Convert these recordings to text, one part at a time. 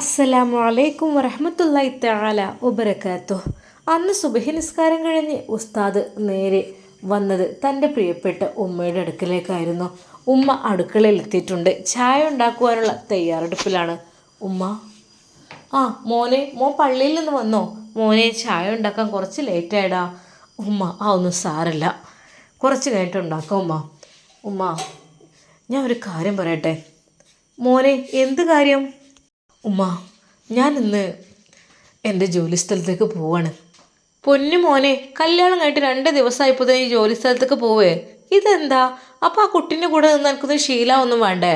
അസ്സലാമു അലൈക്കും വറഹമത്തല്ലായി തആല ഉബരക്കാത്തു അന്ന് സുബഹി നിസ്കാരം കഴിഞ്ഞ് ഉസ്താദ് നേരെ വന്നത് തന്റെ പ്രിയപ്പെട്ട ഉമ്മയുടെ അടുക്കലേക്കായിരുന്നു. ഉമ്മ അടുക്കളയിൽ എത്തിയിട്ടുണ്ട്. ചായ ഉണ്ടാക്കുവാനുള്ള തയ്യാറെടുപ്പിലാണ്. ഉമ്മ ആ മോനെ മോൻ പള്ളിയിൽ നിന്ന് വന്നോ? മോനെ ചായ ഉണ്ടാക്കാൻ കുറച്ച് ലേറ്റായിടാ ഉമ്മ ആ ഒന്നും സാരല്ല. കുറച്ച് കഴിഞ്ഞിട്ട് ഉണ്ടാക്കാം ഉമ്മ. ഉമ്മ ഞാൻ ഒരു കാര്യം പറയട്ടെ? മോനെ എന്ത് കാര്യം? ഉമ്മ ഞാൻ ഇന്ന് എന്റെ ജോലി സ്ഥലത്തേക്ക് പോവാണ്. പൊന്നു മോനെ കല്യാണം കഴിഞ്ഞിട്ട് രണ്ട് ദിവസമായപ്പോൾ ഈ ജോലി സ്ഥലത്തേക്ക് പോവേ. ഇതെന്താ? അപ്പോൾ ആ കുട്ടീന്റെ കൂടെ നിന്ന് എനിക്കൊന്ന് ശീലമൊന്നും വേണ്ടേ?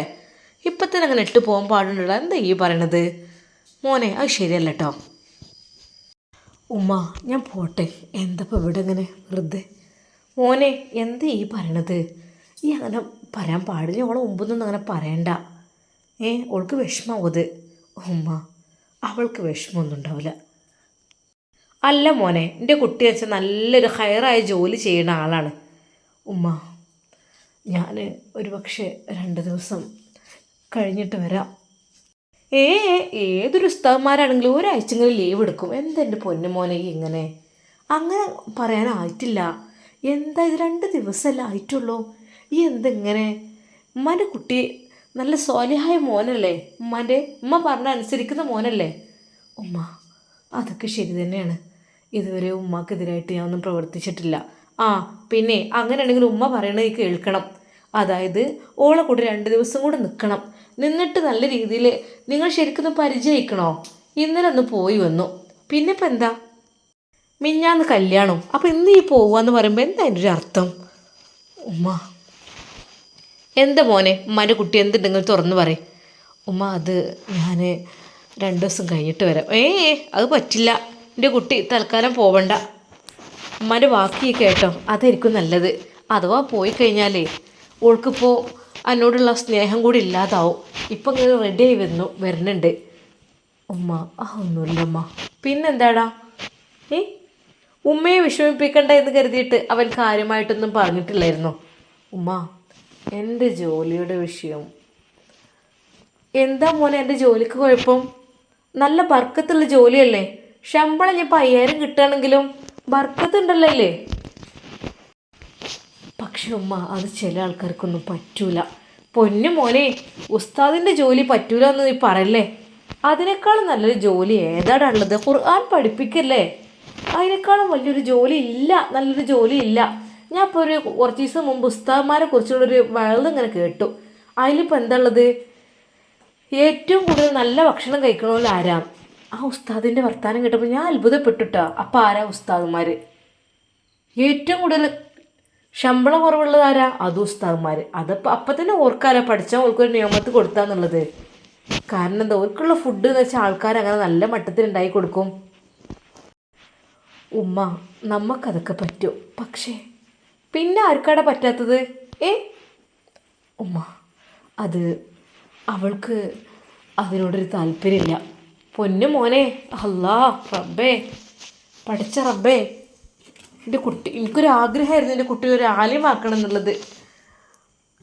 ഇപ്പം തന്നെ അങ്ങനെ ഇട്ട് പോകാൻ പാടുണ്ടല്ലോ. എന്താ ഈ പറയണത്? മോനെ അത് ശരിയല്ല കേട്ടോ ഉമ്മ ഞാൻ പോട്ടെ. എന്തപ്പോൾ ഇവിടെ ഇങ്ങനെ വെറുതെ? മോനെ എന്താ ഈ പറയണത്? ഈ അങ്ങനെ പറയാൻ പാടില്ല. ഓളെ മുമ്പൊന്നും അങ്ങനെ പറയണ്ട. ഏ ഓൾക്ക് വിഷമാവും അത്. ഉമ്മ അവൾക്ക് വിഷമമൊന്നും ഉണ്ടാവില്ല. അല്ല മോനെ എന്റെ കുട്ടി വെച്ചാൽ നല്ലൊരു ഹയറായ ജോലി ചെയ്യുന്ന ആളാണ്. ഉമ്മ ഞാൻ ഒരു പക്ഷേ രണ്ട് ദിവസം കഴിഞ്ഞിട്ട് വരാം. ഏ ഏതൊരു ഉസ്താവന്മാരാണെങ്കിലും ഒരാഴ്ചയെങ്കിലും ലീവ് എടുക്കും. എന്തെന്റെ പൊന്നു മോനെ ഇങ്ങനെ? അങ്ങനെ പറയാനായിട്ടില്ല. എന്താ ഇത് രണ്ട് ദിവസമല്ല ആയിട്ടുള്ളൂ? ഈ എന്തെങ്ങനെ? ഉമ്മാന്റെ കുട്ടി നല്ല സ്വാലിഹായ മോനല്ലേ? ഉമ്മാന്റെ ഉമ്മ പറഞ്ഞ അനുസരിക്കുന്ന മോനല്ലേ? ഉമ്മ അതൊക്കെ ശരി തന്നെയാണ്. ഇതുവരെ ഉമ്മാക്കെതിരായിട്ട് ഞാൻ ഒന്നും പ്രവർത്തിച്ചിട്ടില്ല. ആ പിന്നെ അങ്ങനെയാണെങ്കിൽ ഉമ്മ പറയണത് കേൾക്കണം. അതായത് ഓളെ കൂടെ രണ്ട് ദിവസം കൂടെ നിൽക്കണം. നിന്നിട്ട് നല്ല രീതിയിൽ നിങ്ങൾ ശരിക്കും പരിചയിക്കണോ? ഇന്നലെ ഒന്ന് പോയി വന്നു. പിന്നെ ഇപ്പം എന്താ? മിഞ്ഞാന്ന് കല്യാണം. അപ്പോൾ ഇന്ന് ഈ പോവാന്ന് പറയുമ്പോൾ എന്താ അതിന്റെ ഒരു അർത്ഥം? ഉമ്മ എന്താ മോനെ? ഉമ്മാന്റെ കുട്ടി എന്തുണ്ടെങ്കിൽ തുറന്നു പറയും. ഉമ്മ അത് ഞാൻ രണ്ട് ദിവസം കഴിഞ്ഞിട്ട് വരാം. ഏ അത് പറ്റില്ല. എന്റെ കുട്ടി തൽക്കാലം പോവണ്ട. ഉമ്മാന്റെ വാക്കി കേട്ടോ. അതായിരിക്കും നല്ലത്. അഥവാ പോയി കഴിഞ്ഞാലേ ഓൾക്കിപ്പോൾ എന്നോടുള്ള സ്നേഹം കൂടി ഇല്ലാതാവും. ഇപ്പം ഇങ്ങനെ ആയി വരുന്നു വരുന്നുണ്ട് ഉമ്മ ആ ഒന്നുമില്ല ഉമ്മ. പിന്നെന്താടാ? ഏ? ഉമ്മയെ വിഷമിപ്പിക്കണ്ട എന്ന് കരുതിയിട്ട് അവൻ കാര്യമായിട്ടൊന്നും പറഞ്ഞിട്ടില്ലായിരുന്നു? ഉമ്മ എന്റെ ജോലിയുടെ വിഷയം? എന്താ മോനെ എന്റെ ജോലിക്ക് കുഴപ്പം? നല്ല ബർക്കത്തുള്ള ജോലിയല്ലേ? ശമ്പളം ഞാനിപ്പോൾ അയ്യായിരം കിട്ടുകയാണെങ്കിലും ബർക്കത്തുണ്ടല്ലോ പക്ഷെ ഉമ്മ അത് ചില ആൾക്കാർക്കൊന്നും പറ്റൂല. പൊന്നു മോനെ ഉസ്താദിന്റെ ജോലി പറ്റൂല എന്ന് നീ പറയല്ലേ? അതിനേക്കാളും നല്ലൊരു ജോലി ഏതാടാ ഉള്ളത് ഖുർആൻ പഠിപ്പിക്കല്ലേ? അതിനേക്കാളും വലിയൊരു ജോലി ഇല്ല നല്ലൊരു ജോലി ഇല്ല. ഞാൻ ഇപ്പോൾ ഒരു കുറച്ച് ദിവസം മുമ്പ് ഉസ്താദ്മാരെ കുറിച്ചുള്ളൊരു വെള്ളം ഇങ്ങനെ കേട്ടു. അതിലിപ്പോൾ എന്താ ഉള്ളത്? ഏറ്റവും കൂടുതൽ നല്ല ഭക്ഷണം കഴിക്കണമെങ്കിൽ ആരാ? ആ ഉസ്താദിന്റെ വർത്തമാനം കേട്ടപ്പോൾ ഞാൻ അത്ഭുതപ്പെട്ടുട്ടോ. അപ്പോൾ ആരാ ഉസ്താദുമാർ ഏറ്റവും കൂടുതൽ ശമ്പളം കുറവുള്ളത് ആരാ? അത് ഉസ്താദുമാർ അതപ്പോൾ അപ്പം തന്നെ ഓർക്കാരാ പഠിച്ചാൽ ഓർക്കൊരു നിയമത്ത് കൊടുത്താന്നുള്ളത്. കാരണം എന്താ? ഓർക്കുള്ള ഫുഡ് എന്ന് വെച്ചാൽ ആൾക്കാർ അങ്ങനെ നല്ല മട്ടത്തിൽ ഉണ്ടാക്കി കൊടുക്കും. ഉമ്മ നമുക്കതൊക്കെ പറ്റും. പക്ഷേ പിന്നെ ആർക്കാടാ പറ്റാത്തത്? ഏ? ഉമ്മ അത് അവൾക്ക് അതിനോടൊരു താല്പര്യമില്ല. പൊന്നു മോനെ അല്ലാ റബ്ബേ പഠിച്ച റബ്ബേ. എന്റെ കുട്ടി എനിക്കൊരു ആഗ്രഹമായിരുന്നു എന്റെ കുട്ടി ഒരു ആലിമാക്കണം എന്നുള്ളത്.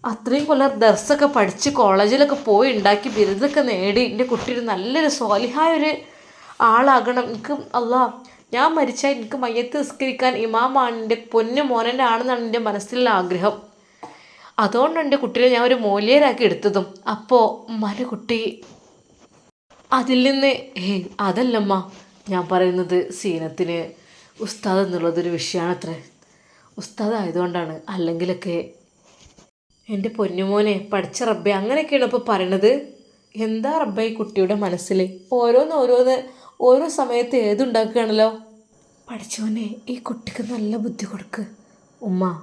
അത്രയും കൊല്ലം ദർസൊക്കെ പഠിച്ച് കോളേജിലൊക്കെ പോയി ഉണ്ടാക്കി ബിരുദമൊക്കെ നേടി എന്റെ കുട്ടി ഒരു നല്ലൊരു സ്വാലിഹായ ഒരു ആളാകണം. എനിക്ക് അല്ലാ ഞാൻ മരിച്ചാൽ എനിക്ക് മയ്യത്ത് നിസ്കരിക്കാൻ ഇമാമാണ് എന്റെ പൊന്നു മോനന്റെ ആണെന്നാണ് എന്റെ മനസ്സിലുള്ള ആഗ്രഹം. അതുകൊണ്ടാണ് എന്റെ കുട്ടിയെ ഞാൻ ഒരു മൂല്യരാക്കി എടുത്തതും. അപ്പോൾ ഉമ്മാന്റെ കുട്ടി അതിൽ നിന്ന് ഏ അതല്ലമ്മ ഞാൻ പറയുന്നത് സീനത്തിന് ഉസ്താദ് എന്നുള്ളതൊരു വിഷയമാണ് അത്ര ഉസ്താദ് ആയതുകൊണ്ടാണ്. അല്ലെങ്കിലൊക്കെ എന്റെ പൊന്നുമോനെ പഠിച്ച റബ്ബെ അങ്ങനെയൊക്കെയാണ് ഇപ്പോൾ പറയണത്. എന്താ റബ്ബെ ഈ കുട്ടിയുടെ മനസ്സിൽ ഓരോന്ന് ഓരോന്ന് ഓരോ സമയത്ത് ഏതുണ്ടാക്കുകയാണല്ലോ? പഠിച്ചോനെ ഈ കുട്ടിക്ക് നല്ല ബുദ്ധി കൊടുക്ക്. ഉമ്മ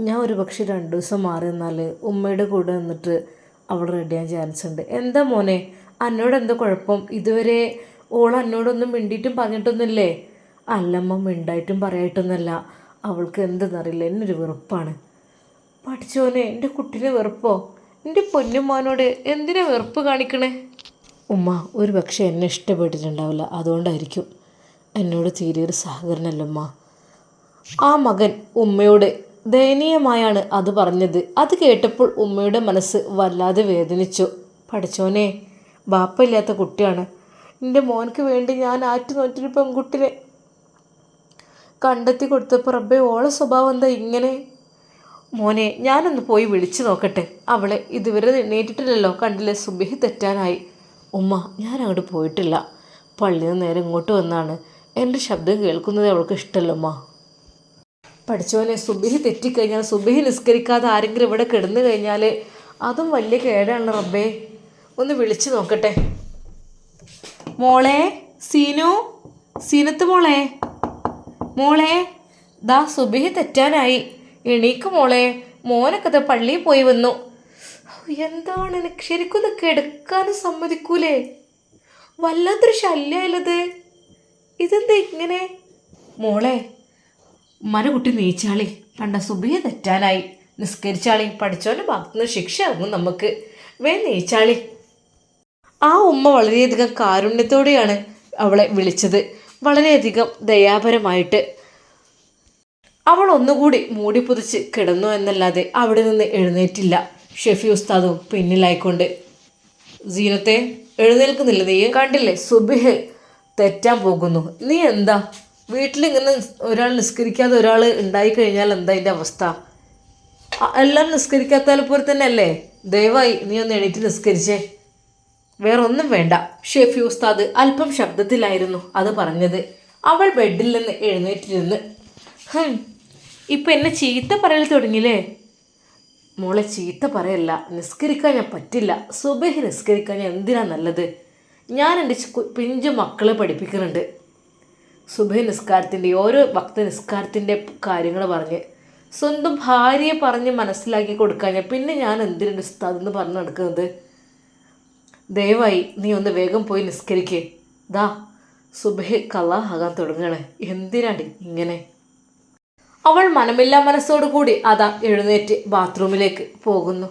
ഞാൻ ഒരു പക്ഷേ രണ്ട് ദിവസം മാറി നിന്നാൽ ഉമ്മയുടെ കൂടെ നിന്നിട്ട് അവൾ റെഡിയാൻ ചാൻസ് ഉണ്ട്. എന്താ മോനെ അന്നോട് എന്താ കുഴപ്പം? ഇതുവരെ ഓൾ എന്നോടൊന്നും മിണ്ടിയിട്ടും പറഞ്ഞിട്ടൊന്നുമില്ലേ? അല്ലമ്മ മിണ്ടായിട്ടും പറയായിട്ടൊന്നുമല്ല. അവൾക്ക് എന്തെന്നറിയില്ല എന്നൊരു വെറുപ്പാണ്. പഠിച്ചോനെ എന്റെ കുട്ടീനെ വെറുപ്പോ? എന്റെ പൊന്നുമോനോട് എന്തിനാ വെറുപ്പ് കാണിക്കണേ? ഉമ്മ ഒരു പക്ഷേ എന്നെ ഇഷ്ടപ്പെട്ടിട്ടുണ്ടാവില്ല. അതുകൊണ്ടായിരിക്കും എന്നോട് തീരെ ഒരു സഹകരണമല്ല ഉമ്മ? ആ മകൻ ഉമ്മയോട് ദയനീയമായാണ് അത് പറഞ്ഞത്. അത് കേട്ടപ്പോൾ ഉമ്മയുടെ മനസ്സ് വല്ലാതെ വേദനിച്ചു. പഠിച്ചോനെ ബാപ്പയില്ലാത്ത കുട്ടിയാണ്. എന്റെ മോനക്ക് വേണ്ടി ഞാൻ ആറ്റു നോറ്റൊരു പെൺകുട്ടിനെ കണ്ടെത്തി കൊടുത്തപ്പോൾ റബ്ബെ ഓളെ സ്വഭാവം എന്താ ഇങ്ങനെ? മോനെ ഞാനൊന്ന് പോയി വിളിച്ചു നോക്കട്ടെ. അവളെ ഇതുവരെ എണ്ണീറ്റിട്ടില്ലല്ലോ കണ്ടില്ലേ സുബിഹി തെറ്റാനായി. ഉമ്മ ഞാൻ അങ്ങോട്ട് പോയിട്ടില്ല. പള്ളിയിൽ നിന്ന് നേരെ ഇങ്ങോട്ട് വന്നാണ്. എന്റെ ശബ്ദം കേൾക്കുന്നത് അവൾക്ക് ഇഷ്ടമല്ല ഉമ്മ. പഠിച്ചവനെ സുബിഹി തെറ്റിക്കഴിഞ്ഞാൽ സുബിഹി നിസ്കരിക്കാതെ ആരെങ്കിലും ഇവിടെ കിടന്നു കഴിഞ്ഞാൽ അതും വലിയ കേടാണ് റബ്ബേ. ഒന്ന് വിളിച്ചു നോക്കട്ടെ. മോളെ സീനു? സീനത്ത് മോളെ? മോളെ ദാ സുബിഹി തെറ്റാനായി. എണീക്ക് മോളെ. മോനൊക്കെ പള്ളിയിൽ പോയി വന്നു. എന്താണ് എനിക്ക് ശരിക്കും ഇതൊക്കെ എടുക്കാനും സമ്മതിക്കൂലേ? വല്ലാത്തൊരു ശല്യമായത് ഇതെന്താ ഇങ്ങനെ? മോളെ മരകുട്ടി നീച്ചാളി. പണ്ട സുബിയെ തെറ്റാനായി. നിസ്കരിച്ചാളി. പഠിച്ചോന്റെ ഭാഗത്തുനിന്ന് ശിക്ഷ ഇറങ്ങും നമുക്ക്. വേ നീച്ചാളി. ആ ഉമ്മ വളരെയധികം കാരുണ്യത്തോടെയാണ് അവളെ വിളിച്ചത്. വളരെയധികം ദയാപരമായിട്ട്. അവൾ ഒന്നുകൂടി മൂടി പുതിച്ച് കിടന്നു എന്നല്ലാതെ അവിടെ നിന്ന് എഴുന്നേറ്റില്ല. ഷെഫി ഉസ്താദും പിന്നിലായിക്കൊണ്ട് സീനത്തെ എഴുന്നേൽക്കുന്നില്ല നീ. കണ്ടില്ലേ സുബിഹ് തെറ്റാൻ പോകുന്നു. നീ എന്താ? വീട്ടിലിങ്ങനെ ഒരാൾ നിസ്കരിക്കാതെ ഒരാൾ ഉണ്ടായി കഴിഞ്ഞാൽ എന്താ അതിന്റെ അവസ്ഥ? എല്ലാം നിസ്കരിക്കാത്താൽ പോലെ തന്നെ അല്ലേ ദയവായി നീ ഒന്ന് എണീറ്റ് നിസ്കരിച്ചേ. വേറെ ഒന്നും വേണ്ട. ഷെഫി ഉസ്താദ് അല്പം ശബ്ദത്തിലായിരുന്നു അത് പറഞ്ഞത്. അവൾ ബെഡിൽ നിന്ന് എഴുന്നേറ്റിരുന്ന് ഇപ്പൊ എന്നെ ചീത്ത പറയൽ തുടങ്ങിയില്ലേ? മോളെ ചീത്ത പറയല്ല. നിസ്കരിക്കാൻ ഞാൻ പറ്റില്ല. സുബഹി നിസ്കരിക്കാൻ ഞാൻ എന്തിനാ നല്ലത്? ഞാൻ എന്റെ പിഞ്ചു മക്കളെ പഠിപ്പിക്കുന്നുണ്ട്. സുബഹി നിസ്കാരത്തിന്റെ ഓരോ ഭക്ത നിസ്കാരത്തിന്റെ കാര്യങ്ങൾ പറഞ്ഞ് സ്വന്തം ഭാര്യയെ പറഞ്ഞ് മനസ്സിലാക്കി കൊടുക്കാൻ പിന്നെ ഞാൻ എന്തിനുണ്ട് ഉസ്താദ് പറഞ്ഞു നടക്കുന്നത്? ദയവായി നീ ഒന്ന് വേഗം പോയി നിസ്കരിക്കേ. ദാ സുബഹി കള്ളാഹാകാൻ തുടങ്ങണേ എന്തിനാടി ഇങ്ങനെ? അവൾ മനമില്ലാ മനസ്സോടു കൂടി അതാ എഴുന്നേറ്റ് ബാത്റൂമിലേക്ക് പോകുന്നു.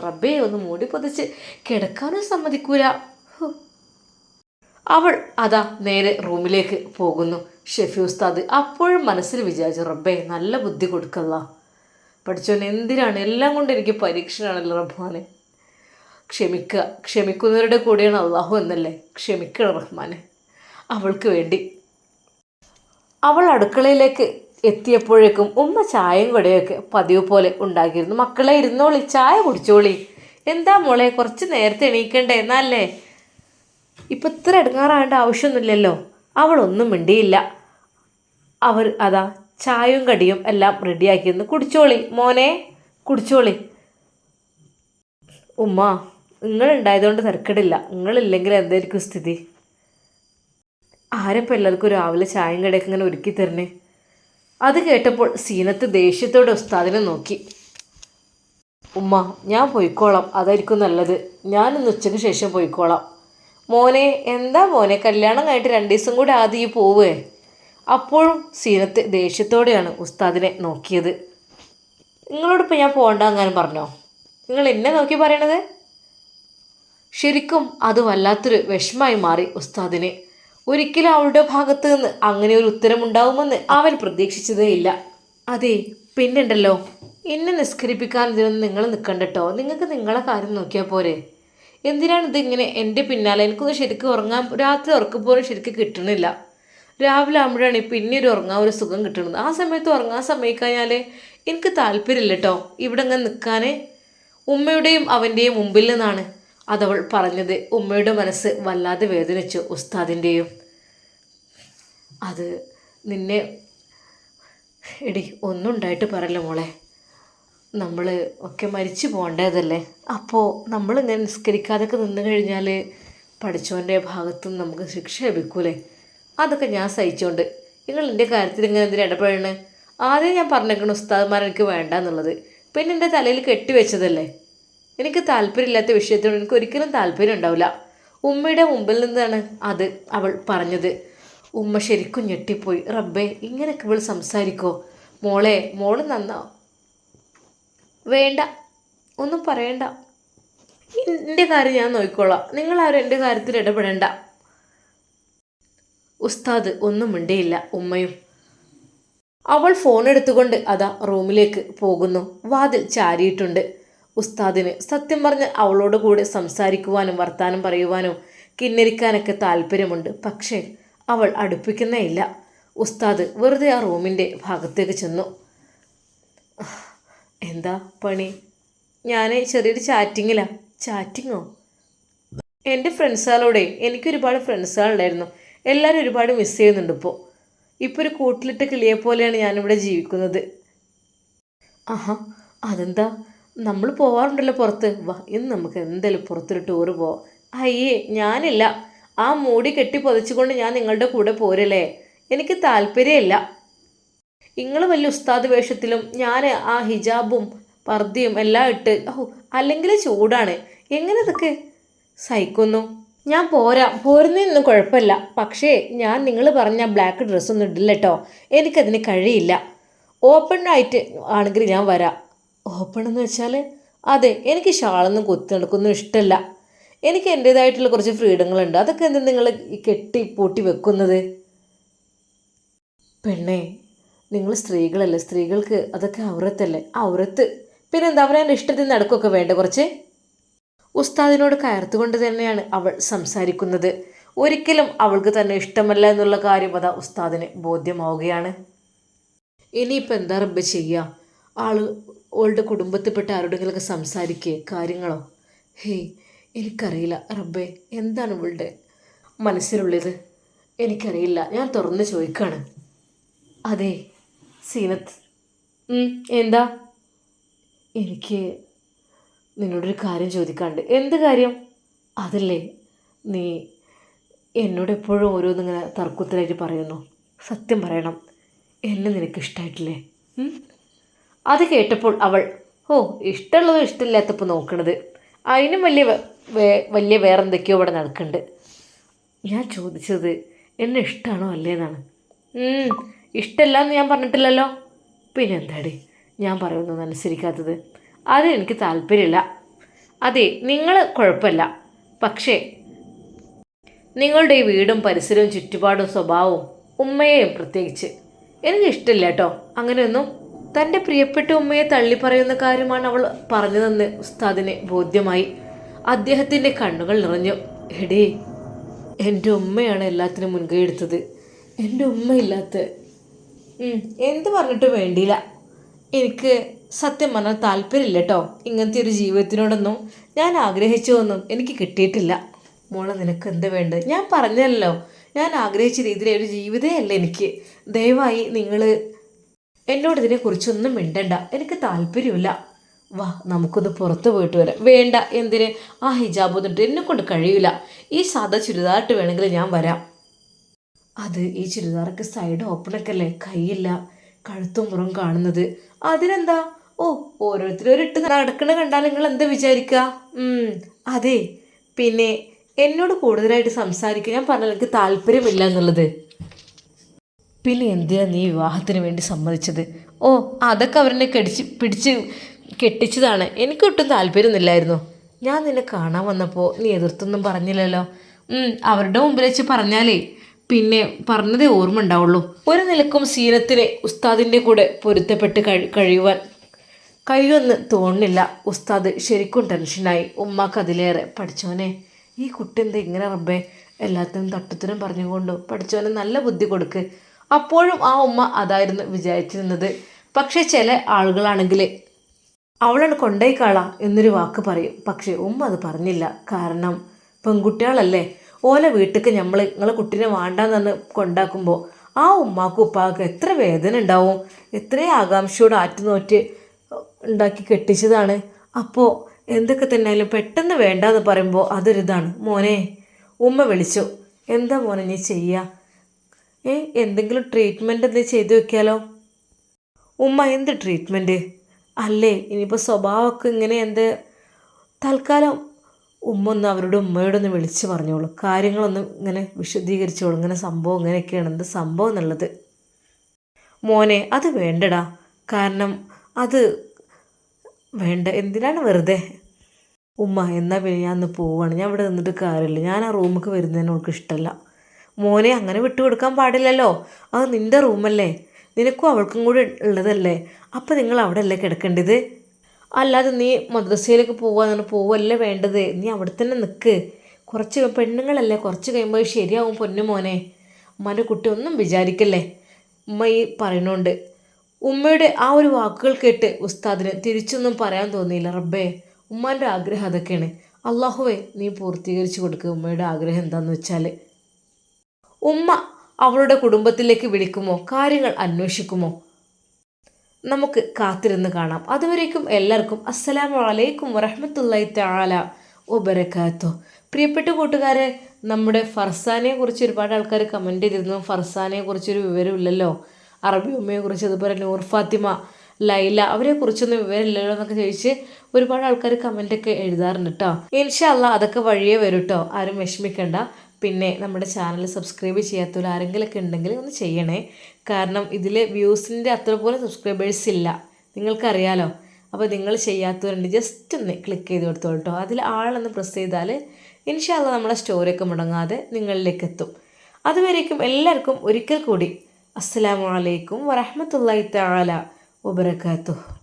റബ്ബേ ഒന്ന് മൂടി പൊതിച്ച് കിടക്കാനും സമ്മതിക്കൂല. അവൾ അതാ നേരെ റൂമിലേക്ക് പോകുന്നു. ഷെഫി ഉസ്താദ് അപ്പോഴും മനസ്സിൽ വിചാരിച്ചു റബ്ബേ നല്ല ബുദ്ധി കൊടുക്കല്ല. പഠിച്ചോൻ എന്തിനാണ്? എല്ലാം കൊണ്ട് എനിക്ക് പരീക്ഷണമാണല്ലോ റബ്ബാനെ. ക്ഷമിക്കുക ക്ഷമിക്കുന്നവരുടെ കൂടെയാണ് അള്ളാഹു എന്നല്ലേ? ക്ഷമിക്കണം റഹ്മാനെ. അവൾക്ക് വേണ്ടി. അവൾ അടുക്കളയിലേക്ക് എത്തിയപ്പോഴേക്കും ഉമ്മ ചായയും കൂടെയൊക്കെ പതിവ് പോലെ ഉണ്ടാക്കിയിരുന്നു. മക്കളെ ഇരുന്നോളി ചായ കുടിച്ചോളി. എന്താ മോളെ കുറച്ച് നേരത്തെ എണീക്കണ്ടേ? എന്നല്ലേ ഇപ്പം ഇത്ര എടുങ്ങാറാവേണ്ട ആവശ്യമൊന്നുമില്ലല്ലോ. അവളൊന്നും മിണ്ടിയില്ല. അവർ അതാ ചായയും കടിയും എല്ലാം റെഡിയാക്കിയിരുന്നു. കുടിച്ചോളി മോനെ കുടിച്ചോളി. ഉമ്മ നിങ്ങളുണ്ടായതുകൊണ്ട് തിരക്കിടില്ല. നിങ്ങളില്ലെങ്കിൽ എന്തായിരിക്കും സ്ഥിതി? ആരെപ്പോൾ എല്ലാവർക്കും രാവിലെ ചായയും കടയൊക്കെ ഇങ്ങനെ ഒരുക്കി തരണേ? അത് കേട്ടപ്പോൾ സീനത്ത് ദേഷ്യത്തോടെ ഉസ്താദിനെ നോക്കി. ഉമ്മ ഞാൻ പോയിക്കോളാം. അതായിരിക്കും നല്ലത്. ഞാനിന്ന് ഉച്ചയ്ക്ക് ശേഷം പോയിക്കോളാം. മോനെ എന്താ മോനെ? കല്യാണം കഴിഞ്ഞിട്ട് രണ്ട് ദിവസം കൂടെ ആദ്യം ഈ പോവേ. അപ്പോഴും സീനത്ത് ദേഷ്യത്തോടെയാണ് ഉസ്താദിനെ നോക്കിയത്. നിങ്ങളോടിപ്പോൾ ഞാൻ പോകണ്ടെങ്ങാനും പറഞ്ഞോ? നിങ്ങൾ എന്നെ നോക്കി പറയണത്? ശരിക്കും അത് വല്ലാത്തൊരു വിഷമായി മാറി ഉസ്താദിന്. ഒരിക്കലും അവളുടെ ഭാഗത്ത് നിന്ന് അങ്ങനെ ഒരു ഉത്തരമുണ്ടാവുമെന്ന് അവൻ പ്രതീക്ഷിച്ചതേയില്ല. അതെ പിന്നെണ്ടല്ലോ. എന്നെ നിസ്കരിപ്പിക്കാൻ ഇതിനൊന്നും നിങ്ങൾ നിൽക്കണ്ടട്ടോ നിങ്ങൾക്ക് നിങ്ങളെ കാര്യം നോക്കിയാൽ പോരെ. എന്തിനാണ് ഇതിങ്ങനെ എന്റെ പിന്നാലെ? എനിക്കൊന്ന് ശരിക്കും ഉറങ്ങാൻ രാത്രി ഉറക്കം ശരിക്ക് കിട്ടണില്ല. രാവിലെ ആകുമ്പോഴാണ് പിന്നെ ഒരു ഉറങ്ങാൻ ഒരു സുഖം കിട്ടുന്നത് ആ സമയത്ത് ഉറങ്ങാൻ സമ്മതിക്കഴിഞ്ഞാൽ എനിക്ക് താല്പര്യമില്ല കേട്ടോ. ഇവിടെ അങ്ങനെ നിൽക്കാൻ ഉമ്മയുടെയും അവന്റെയും മുമ്പിൽ നിന്നാണ്. അതവൾ പറഞ്ഞത് ഉമ്മയുടെ മനസ്സ് വല്ലാതെ വേദനിച്ചു ഉസ്താദിന്റെയും അത് നിന്നെ എടി ഒന്നും ഉണ്ടായിട്ട് പറയല്ല മോളെ. നമ്മൾ ഒക്കെ മരിച്ചു പോകേണ്ടതല്ലേ? അപ്പോൾ നമ്മളിങ്ങനെ നിസ്കരിക്കാതൊക്കെ നിന്ന് കഴിഞ്ഞാൽ പഠിച്ചവന്റെ ഭാഗത്തും നമുക്ക് ശിക്ഷ ലഭിക്കൂലേ? അതൊക്കെ ഞാൻ സഹിച്ചുകൊണ്ട് നിങ്ങൾ എന്റെ കാര്യത്തിൽ ഇങ്ങനെ എന്തിനാ ഇടപെടണേ? ആദ്യം ഞാൻ പറഞ്ഞേക്കണം ഉസ്താദ്മാർ എനിക്ക് വേണ്ട എന്നുള്ളത് പിന്നെ എന്റെ തലയിൽ കെട്ടിവെച്ചതല്ലേ? എനിക്ക് താല്പര്യമില്ലാത്ത വിഷയത്തോട് എനിക്ക് ഒരിക്കലും താല്പര്യം ഉണ്ടാവില്ല. ഉമ്മയുടെ മുമ്പിൽ നിന്നാണ് അത് അവൾ പറഞ്ഞത്. ഉമ്മ ശരിക്കും ഞെട്ടിപ്പോയി. റബ്ബേ ഇങ്ങനെയൊക്കെ ഇവൾ സംസാരിക്കോ? മോളെ മോൾ നന്നാ. വേണ്ട. ഒന്നും പറയണ്ട. എന്റെ കാര്യം ഞാൻ നോക്കിക്കോളാം. നിങ്ങളാരും എന്റെ കാര്യത്തിൽ ഇടപെടണ്ട. ഉസ്താദ് ഒന്നും മിണ്ടിയില്ല ഉമ്മയും. അവൾ ഫോൺ എടുത്തുകൊണ്ട് അതാ റൂമിലേക്ക് പോകുന്നു. വാതിൽ ചാരിയിട്ടുണ്ട്. ഉസ്താദിന് സത്യം പറഞ്ഞ് അവളോട് കൂടെ സംസാരിക്കുവാനും വർത്താനം പറയുവാനോ കിന്നരിക്കാനൊക്കെ താല്പര്യമുണ്ട്. പക്ഷേ അവൾ അടുപ്പിക്കുന്നേ ഇല്ല. ഉസ്താദ് വെറുതെ ആ റൂമിന്റെ ഭാഗത്തേക്ക് ചെന്നു. എന്താ പണി? ഞാൻ ചെറിയൊരു ചാറ്റിങ്ങിലാണ് ചാറ്റിങ്ങോ? എന്റെ ഫ്രണ്ട്സുകളോടെ എനിക്കൊരുപാട് ഫ്രണ്ട്സുകളുണ്ടായിരുന്നു. എല്ലാവരും ഒരുപാട് മിസ് ചെയ്യുന്നുണ്ട് ഇപ്പോൾ ഇപ്പോൾ ഒരു കൂട്ടിലിട്ട് കിളിയെ പോലെയാണ് ഞാനിവിടെ ജീവിക്കുന്നത്. ആഹാ അതെന്താ? നമ്മൾ പോവാറുണ്ടല്ലോ പുറത്ത്. വാ ഇന്ന് നമുക്ക് എന്തായാലും പുറത്തൊരു ടൂറ് പോവാം. അയ്യേ ഞാനില്ല. ആ മൂടി കെട്ടി പൊതിച്ചുകൊണ്ട് ഞാൻ നിങ്ങളുടെ കൂടെ പോരല്ലേ? എനിക്ക് താല്പര്യമില്ല. നിങ്ങൾ വലിയ ഉസ്താദ് വേഷത്തിലും ഞാൻ ആ ഹിജാബും പർദ്ദയും എല്ലാം ഇട്ട് ഓ അല്ലെങ്കിൽ ചൂടാണ്. എങ്ങനെ ഇതൊക്കെ? സഹിക്കുന്നു. ഞാൻ പോരാ. പോരുന്നതിനൊന്നും കുഴപ്പമില്ല. പക്ഷേ ഞാൻ നിങ്ങൾ പറഞ്ഞ ബ്ലാക്ക് ഡ്രസ്സൊന്നും ഇടില്ല കേട്ടോ എനിക്കതിന് കഴിയില്ല. ഓപ്പൺ ആയിട്ട് ആണെങ്കിൽ ഞാൻ വരാം. ഓപ്പൺ എന്ന് വെച്ചാൽ അതെ എനിക്ക് ഷാളൊന്നും കുത്തി നടക്കൊന്നും ഇഷ്ടമല്ല എനിക്ക് എന്റേതായിട്ടുള്ള കുറച്ച് ഫ്രീഡങ്ങളുണ്ട്. അതൊക്കെ എന്ത് നിങ്ങൾ കെട്ടി പൂട്ടി വെക്കുന്നത്? പെണ്ണേ നിങ്ങൾ സ്ത്രീകളല്ലേ? സ്ത്രീകൾക്ക് അതൊക്കെ ഔറത്തല്ലേ? ഔറത്ത്. പിന്നെന്താ അവരെ ഇഷ്ടത്തിന് നടക്കുകയൊക്കെ വേണ്ട കുറച്ച്? ഉസ്താദിനോട് കയർത്തുകൊണ്ട് തന്നെയാണ് അവൾ സംസാരിക്കുന്നത്. ഒരിക്കലും അവൾക്ക് തന്നെ ഇഷ്ടമല്ല എന്നുള്ള കാര്യം അതാ ഉസ്താദിന് ബോധ്യമാവുകയാണ്. ഇനിയിപ്പോൾ എന്താ റബ്ബ് ചെയ്യുക ആൾ ഓളുടെ കുടുംബത്തിൽപ്പെട്ട ആരോടെങ്കിലൊക്കെ സംസാരിക്കുക കാര്യങ്ങളോ? ഹേയ് എനിക്കറിയില്ല. റബ്ബേ എന്താണ് ഇവളുടെ മനസ്സിലുള്ളത്? എനിക്കറിയില്ല. ഞാൻ തുറന്ന് ചോദിക്കാണ്. അതെ സീനത്ത്. എന്താ? എനിക്ക് നിന്നോടൊരു കാര്യം ചോദിക്കാണ്ട് എന്ത് കാര്യം? അതല്ലേ നീ എന്നോട് എപ്പോഴും ഓരോന്നിങ്ങനെ തർക്കത്തിലായിട്ട് പറയുന്നു. സത്യം പറയണം. എന്നെ നിനക്ക് ഇഷ്ടമായിട്ടില്ലേ ഉം? അത് കേട്ടപ്പോൾ അവൾ ഓ ഇഷ്ടമുള്ളതും ഇഷ്ടമില്ലാത്തപ്പോൾ നോക്കണത്. അതിനും വലിയ വലിയ വേറെ വലിയ വേറെന്തൊക്കെയോ ഇവിടെ നടക്കുന്നുണ്ട്. ഞാൻ ചോദിച്ചത് എന്നെ ഇഷ്ടമാണോ അല്ലേന്നാണ്? ഇഷ്ടമല്ല എന്ന് ഞാൻ പറഞ്ഞിട്ടില്ലല്ലോ. പിന്നെ എന്താടി? ഞാൻ പറയുന്നത് അനുസരിക്കാത്തത്. അത് എനിക്ക് താല്പര്യമില്ല. അതെ നിങ്ങൾ കുഴപ്പമില്ല. പക്ഷേ നിങ്ങളുടെ ഈ വീടും പരിസരവും ചുറ്റുപാടും സ്വഭാവവും ഉമ്മയെയും പ്രത്യേകിച്ച്. എനിക്ക് ഇഷ്ടമില്ല കേട്ടോ. അങ്ങനെയൊന്നും തന്റെ പ്രിയപ്പെട്ട ഉമ്മയെ തള്ളി പറയുന്ന കാര്യമാണ് അവൾ പറഞ്ഞതെന്ന് ഉസ്താദിന് ബോധ്യമായി. അദ്ദേഹത്തിന്റെ കണ്ണുകൾ നിറഞ്ഞു. എടേ എന്റെ ഉമ്മയാണ് എല്ലാത്തിനും മുൻകൈ എടുത്തത്. എന്റെ ഉമ്മയില്ലാത്ത എന്ത് പറഞ്ഞിട്ട് വേണ്ടിയില്ല. എനിക്ക് സത്യം പറഞ്ഞാൽ താല്പര്യമില്ല കേട്ടോ ഇങ്ങനത്തെ ഒരു ജീവിതത്തിനോടൊന്നും ഞാൻ ആഗ്രഹിച്ചതൊന്നും എനിക്ക് കിട്ടിയിട്ടില്ല. മോളെ നിനക്ക് എന്താ വേണ്ടത്? ഞാൻ പറഞ്ഞല്ലോ. ഞാൻ ആഗ്രഹിച്ച രീതിയിലെ ഒരു അല്ല എനിക്ക്. ദയവായി നിങ്ങൾ എന്നോട് ഇതിനെക്കുറിച്ചൊന്നും മിണ്ടണ്ട. എനിക്ക് താല്പര്യമില്ല. വാ നമുക്കൊന്ന് പുറത്ത് പോയിട്ട് വരാം. വേണ്ട എന്തിന്? ആ ഹിജാബ് ഒന്നിട്ട് എന്നെ കൊണ്ട് കഴിയില്ല ഈ സാധാ ചുരിദാറിട്ട് വേണമെങ്കിൽ ഞാൻ വരാം. അത് ഈ ചുരിദാറൊക്കെ സൈഡ് ഓപ്പണൊക്കെ അല്ലേ കൈയില്ല കഴുത്തും പുറം കാണുന്നത്. അതിനെന്താ? ഓ ഓരോരുത്തരും ഇട്ട് നടക്കണ കണ്ടാൽ നിങ്ങൾ എന്താ വിചാരിക്കുക അതെ. പിന്നെ എന്നോട് കൂടുതലായിട്ട് സംസാരിക്കാൻ ഞാൻ പറഞ്ഞാൽ എനിക്ക് താല്പര്യമില്ല എന്നുള്ളത്. പിന്നെ എന്തിനാ നീ വിവാഹത്തിന് വേണ്ടി സമ്മതിച്ചത്? ഓ അതൊക്കെ അവരെന്നെ കടിച്ച് പിടിച്ച് കെട്ടിച്ചതാണ്. എനിക്കൊട്ടും താല്പര്യമൊന്നുമില്ലായിരുന്നു. ഞാൻ നിന്നെ കാണാൻ വന്നപ്പോൾ നീ എതിർത്തൊന്നും പറഞ്ഞില്ലല്ലോ. അവരുടെ മുമ്പിൽ വെച്ച് പറഞ്ഞാലേ പിന്നെ പറഞ്ഞതേ ഓർമ്മ ഉണ്ടാവുള്ളൂ. ഒരു നിലക്കും സീനത്തിന് ഉസ്താദിന്റെ കൂടെ പൊരുത്തപ്പെട്ട് കഴി കഴിയുവാൻ കഴിയുമെന്ന് തോന്നുന്നില്ല. ഉസ്താദ് ശരിക്കും ടെൻഷനായി ഉമ്മാക്ക് അതിലേറെ പഠിച്ചോനെ ഈ കുട്ടി എന്താ ഇങ്ങനെ റബ്ബേ? എല്ലാത്തിനും തട്ടത്തിനും പറഞ്ഞുകൊണ്ടും പഠിച്ചവനെ നല്ല ബുദ്ധി കൊടുക്ക്. അപ്പോഴും ആ ഉമ്മ അതായിരുന്നു വിചാരിച്ചിരുന്നത്. പക്ഷേ ചില ആളുകളാണെങ്കിൽ അവളാണ് കൊണ്ടേക്കാളാം എന്നൊരു വാക്ക് പറയും. പക്ഷേ ഉമ്മ അത് പറഞ്ഞില്ല. കാരണം പെൺകുട്ടികളല്ലേ. ഓലെ വീട്ടിലേക്ക് നമ്മൾ നിങ്ങളെ കുട്ടീനെ വേണ്ടാന്ന് കൊണ്ടാക്കുമ്പോൾ ആ ഉമ്മാക്കും ഉപ്പാക്കും എത്ര വേദന ഉണ്ടാവും. എത്രയും ആകാംക്ഷയോട് ആറ്റുനോറ്റ് ഉണ്ടാക്കി കെട്ടിച്ചതാണ്. അപ്പോൾ എന്തൊക്കെ തന്നെ ആയാലും പെട്ടെന്ന് വേണ്ടാന്ന് പറയുമ്പോൾ അതൊരിതാണ്. മോനെ ഉമ്മ വിളിച്ചു. എന്താ മോനെ നീ ചെയ്യുക ഏ എന്തെങ്കിലും ട്രീറ്റ്മെന്റ് എന്തെങ്കിലും ചെയ്തു വെക്കാലോ? ഉമ്മ എന്ത് ട്രീറ്റ്മെന്റ് അല്ലേ ഇനിയിപ്പോൾ സ്വഭാവമൊക്കെ ഇങ്ങനെ എന്ത്? തൽക്കാലം ഉമ്മ ഒന്ന് അവരുടെ ഉമ്മയോടൊന്ന് വിളിച്ച് പറഞ്ഞോളൂ. കാര്യങ്ങളൊന്ന് ഇങ്ങനെ വിശദീകരിച്ചോളൂ. ഇങ്ങനെ സംഭവം ഇങ്ങനെയൊക്കെയാണ്. എന്ത് സംഭവം എന്നുള്ളത്? മോനെ അത് വേണ്ടടാ. കാരണം അത് വേണ്ട. എന്തിനാണ് വെറുതെ? ഉമ്മ എന്നാൽ പിന്നെ ഞാൻ ഒന്ന് പോവാണ്. ഞാൻ ഇവിടെ നിന്നിട്ട് കാര്യമില്ല. ഞാൻ ആ റൂമിലേക്ക് വരുന്നതിന് അവൾക്ക് ഇഷ്ടമല്ല മോനെ അങ്ങനെ വിട്ടുകൊടുക്കാൻ പാടില്ലല്ലോ. അത് നിന്റെ റൂമല്ലേ? നിനക്കും അവൾക്കും കൂടി ഉള്ളതല്ലേ? അപ്പം നിങ്ങൾ അവിടെ അല്ലേ കിടക്കേണ്ടത്? അല്ലാതെ നീ മദ്രസയിലേക്ക് പോവാന്ന് പോവല്ലേ വേണ്ടത്? നീ അവിടെ തന്നെ നിൽക്ക് കുറച്ച് പെണ്ണുങ്ങളല്ലേ കുറച്ച് കഴിയുമ്പോൾ ശരിയാവും പൊന്നു മോനെ. ഉമ്മാന്റെ കുട്ടി ഒന്നും വിചാരിക്കല്ലേ? ഉമ്മ ഈ പറയണുണ്ട് ഉമ്മയുടെ ആ ഒരു വാക്കുകൾ കേട്ട് ഉസ്താദിന് തിരിച്ചൊന്നും പറയാൻ തോന്നിയില്ല. റബ്ബേ ഉമ്മാന്റെ ആഗ്രഹം അതൊക്കെയാണ്. അള്ളാഹുവേ നീ പൂർത്തീകരിച്ച് കൊടുക്കുക ഉമ്മയുടെ ആഗ്രഹം എന്താണെന്ന് വെച്ചാൽ ഉമ്മ അവളുടെ കുടുംബത്തിലേക്ക് വിളിക്കുമോ? കാര്യങ്ങൾ അന്വേഷിക്കുമോ? നമുക്ക് കാത്തിരുന്ന് കാണാം. അതുവരേക്കും എല്ലാവർക്കും അസ്സലാമു അലൈക്കും വറഹമത്തല്ലായി താല ഒബരക്കാത്തോ പ്രിയപ്പെട്ട കൂട്ടുകാരെ നമ്മുടെ ഫർസാനെ കുറിച്ച് ഒരുപാട് ആൾക്കാർ കമന്റ് ചെയ്തിരുന്നു. ഫർസാനെ കുറിച്ചൊരു വിവരമില്ലല്ലോ. അറബി ഉമ്മയെക്കുറിച്ച് അതുപോലെ നൂർ ഫാത്തിമ ലൈല അവരെ കുറിച്ചൊന്നും വിവരമില്ലല്ലോ എന്നൊക്കെ ചോദിച്ച് ഒരുപാട് ആൾക്കാർ കമന്റൊക്കെ എഴുതാറുണ്ട് കേട്ടോ ഇൻഷല്ല അതൊക്കെ വഴിയേ വരും കേട്ടോ ആരും വിഷമിക്കണ്ട. പിന്നെ നമ്മുടെ ചാനൽ സബ്സ്ക്രൈബ് ചെയ്യാത്തവർ ആരെങ്കിലുമൊക്കെ ഉണ്ടെങ്കിൽ ഒന്ന് ചെയ്യണേ. കാരണം ഇതിൽ വ്യൂസിന്റെ അത്ര പോലെ സബ്സ്ക്രൈബേഴ്സ് ഇല്ല. നിങ്ങൾക്കറിയാലോ? അപ്പോൾ നിങ്ങൾ ചെയ്യാത്തവരുണ്ട് ജസ്റ്റ് ഒന്ന് ക്ലിക്ക് ചെയ്ത് കൊടുത്തോ കേട്ടോ. അതിൽ ആളൊന്ന് പ്രസ് ചെയ്താൽ ഇൻഷാല്ല നമ്മളെ സ്റ്റോറിയൊക്കെ മുടങ്ങാതെ നിങ്ങളിലേക്ക് എത്തും. അതുവരേക്കും എല്ലാവർക്കും ഒരിക്കൽ കൂടി അസ്സലാമു അലൈക്കും വറഹമത്തല്ലായി തആല വബറകാതുഹു.